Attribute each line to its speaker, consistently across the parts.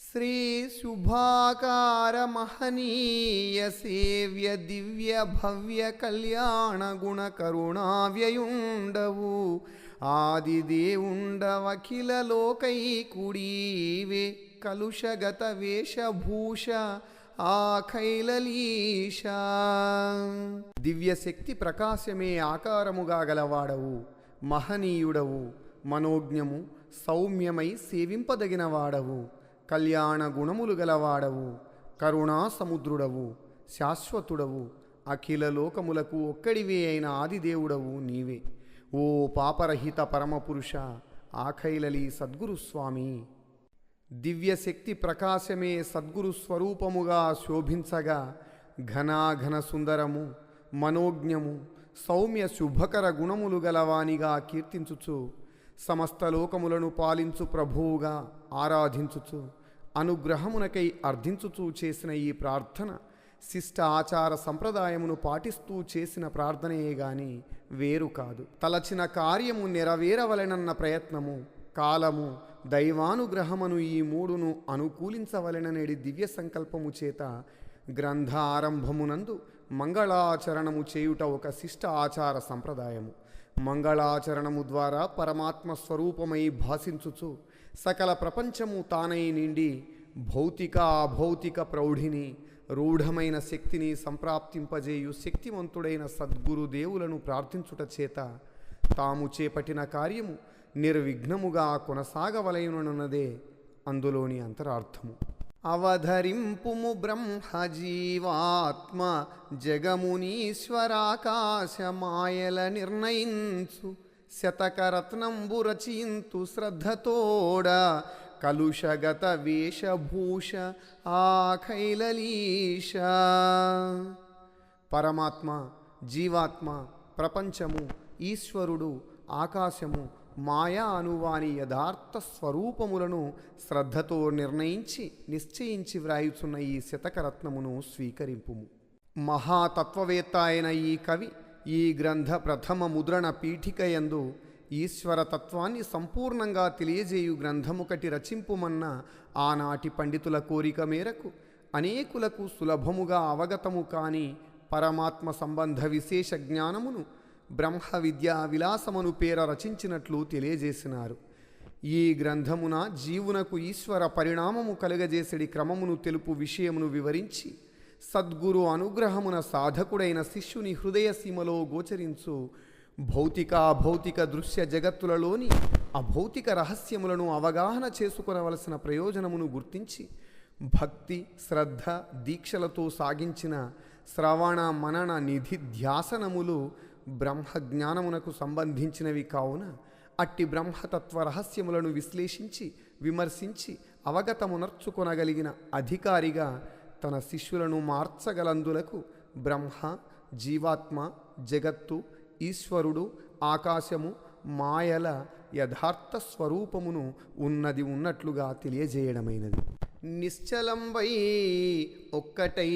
Speaker 1: శ్రీ శుభాకార మహనీయ సేవ్య దివ్య భవ్య కళ్యాణ గుణ కరుణావ్యయుండవు. ఆదిదేవుండవఖిల లోకై కుడీవే కలుషగత వేషభూష ఆఖైలలీష. దివ్యశక్తి దివ్య శక్తి ప్రకాశమే ఆకారముగా గలవాడవు మహనీయుడవు మనోజ్ఞము సౌమ్యమై సేవింపదగిన వాడవు కళ్యాణ గుణములు గలవాడవు కరుణా సముద్రుడవు శాశ్వతుడవు అఖిల లోకములకు ఒక్కడివే అయిన ఆదిదేవుడవు నీవే. ఓ పాపరహిత పరమపురుష ఆఖైలలి సద్గురు స్వామి! దివ్యశక్తి ప్రకాశమే సద్గురు స్వరూపముగా శోభించగా ఘనాఘన సుందరము మనోజ్ఞము సౌమ్య శుభకర గుణములు గలవానిగా కీర్తించుచు సమస్త లోకములను పాలించు ప్రభువుగా ఆరాధించుచు అనుగ్రహమునకై అర్థించుచూ చేసిన ఈ ప్రార్థన శిష్ట ఆచార సంప్రదాయమును పాటిస్తూ చేసిన ప్రార్థనయే గాని వేరు కాదు. తలచిన కార్యము నెరవేరవలెనన్న ప్రయత్నము కాలము దైవానుగ్రహమును ఈ మూడును అనుకూలించవలెననేడి దివ్య సంకల్పము చేత గ్రంథ ఆరంభమునందు మంగళాచరణము చేయుట ఒక శిష్ట ఆచార సంప్రదాయము. మంగళాచరణము ద్వారా పరమాత్మ స్వరూపమై భాషించుచు సకల ప్రపంచము తానై నిండి భౌతిక అభౌతిక ప్రౌఢిని రూఢమైన శక్తిని సంప్రాప్తింపజేయు శక్తివంతుడైన సద్గురుదేవులను ప్రార్థించుట చేత తాము చేపట్టిన కార్యము నిర్విఘ్నముగా కొనసాగవలయనున్నదే అందులోని అంతరార్థము. అవధరింపుము బ్రహ్మజీవాత్మ జగమునీశ్వరాకాశమాయల నిర్ణయించు. శతకరత్నంబు రచయింతు శ్రద్ధతోడ కలుషగత వేషభూష ఆఖైలలీష. పరమాత్మ జీవాత్మ ప్రపంచము ఈశ్వరుడు ఆకాశము మాయా అనువాని యథార్థ స్వరూపములను శ్రద్ధతో నిర్ణయించి నిశ్చయించి వ్రాయుచున్న ఈ శతకరత్నమును స్వీకరింపుము. మహాతత్వవేత్త అయిన ఈ కవి ఈ గ్రంథ ప్రథమ ముద్రణ పీఠికయందు ఈశ్వర తత్వాన్ని సంపూర్ణంగా తెలియజేయు గ్రంథముకటి రచింపుమన్న ఆనాటి పండితుల కోరిక మేరకు అనేకులకు సులభముగా అవగతము కాని పరమాత్మ సంబంధ విశేష జ్ఞానమును బ్రహ్మ విద్యా విలాసమును పేర రచించినట్లు తెలియజేసినారు. ఈ గ్రంథమున జీవునకు ఈశ్వర పరిణామము కలుగజేసడి క్రమమును తెలుపు విషయమును వివరించి సద్గురు అనుగ్రహమున సాధకుడైన శిష్యుని హృదయ సీమలో గోచరించు. భౌతిక అభౌతిక దృశ్య జగత్తులలోని అభౌతిక రహస్యములను అవగాహన చేసుకునవలసిన ప్రయోజనమును గుర్తించి భక్తి శ్రద్ధ దీక్షలతో సాగించిన శ్రవణ మనన నిధి ధ్యాసనములు బ్రహ్మజ్ఞానమునకు సంబంధించినవి కావున అట్టి బ్రహ్మతత్వ రహస్యములను విశ్లేషించి విమర్శించి అవగతమునర్చుకొనగలిగిన అధికారిగా తన శిష్యులను మార్చగలందులకు బ్రహ్మ జీవాత్మ జగత్తు ఈశ్వరుడు ఆకాశము మాయల యథార్థ స్వరూపమును ఉన్నది ఉన్నట్లుగా తెలియజేయడమైనది. నిశ్చలంబై ఒక్కటై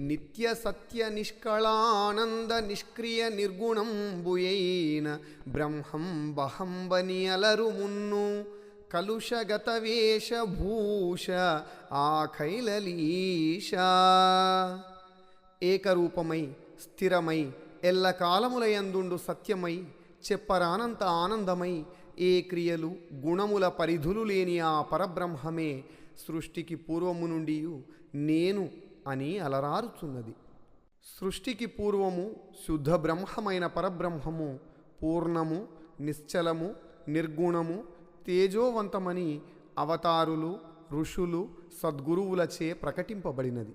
Speaker 1: నిత్య సత్య నిష్కళానంద నిష్క్రియ నిర్గుణంబుయైన బ్రహ్మం బహంబని అలరు మున్ను కలుషగత వేషభూష ఏకరూపమై స్థిరమై ఎల్లకాలములయందుండు సత్యమై చెప్పరానంత ఆనందమై ఏ క్రియలు గుణముల పరిధులు లేని ఆ పరబ్రహ్మమే సృష్టికి పూర్వము నుండి నేను అని అలరారుచున్నది. సృష్టికి పూర్వము శుద్ధ బ్రహ్మమైన పరబ్రహ్మము పూర్ణము నిశ్చలము నిర్గుణము తేజోవంతమని అవతారులు ఋషులు సద్గురువులచే ప్రకటింపబడినది.